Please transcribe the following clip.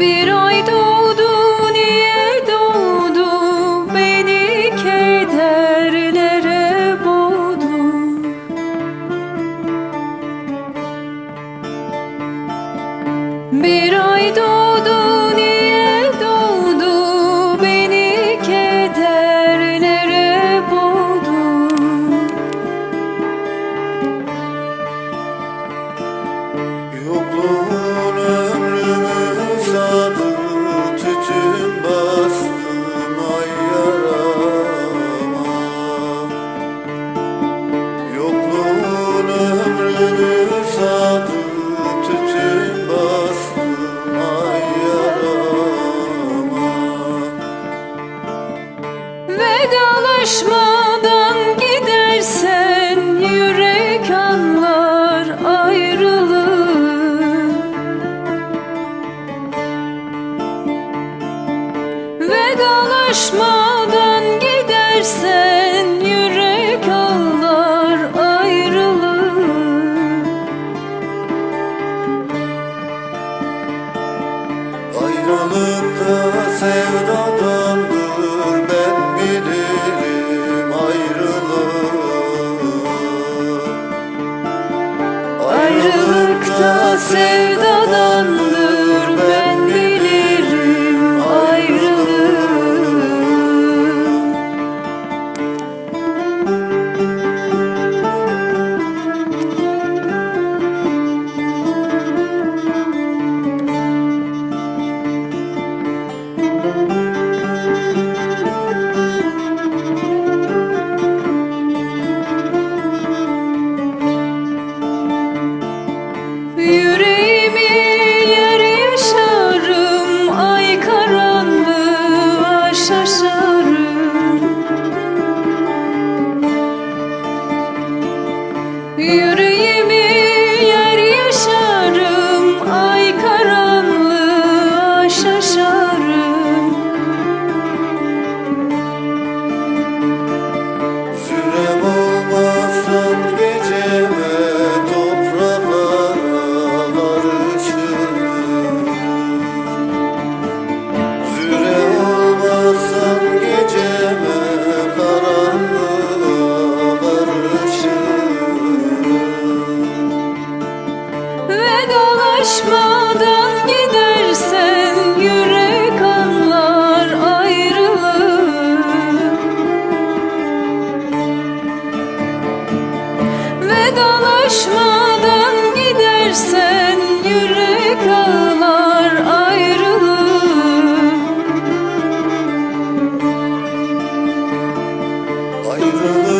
Bir ay doğdu Vedalaşmadan gidersen yürek anlar ayrılığı Vedalaşmadan gidersen yürek anlar ayrılığı Ayrılıkta sevdadandır Ayrılıkta beautiful. Vedalaşmadan gidersen yürek anlar ayrılığı Vedalaşmadan gidersen yürek anlar ayrılığı Ayrılıkta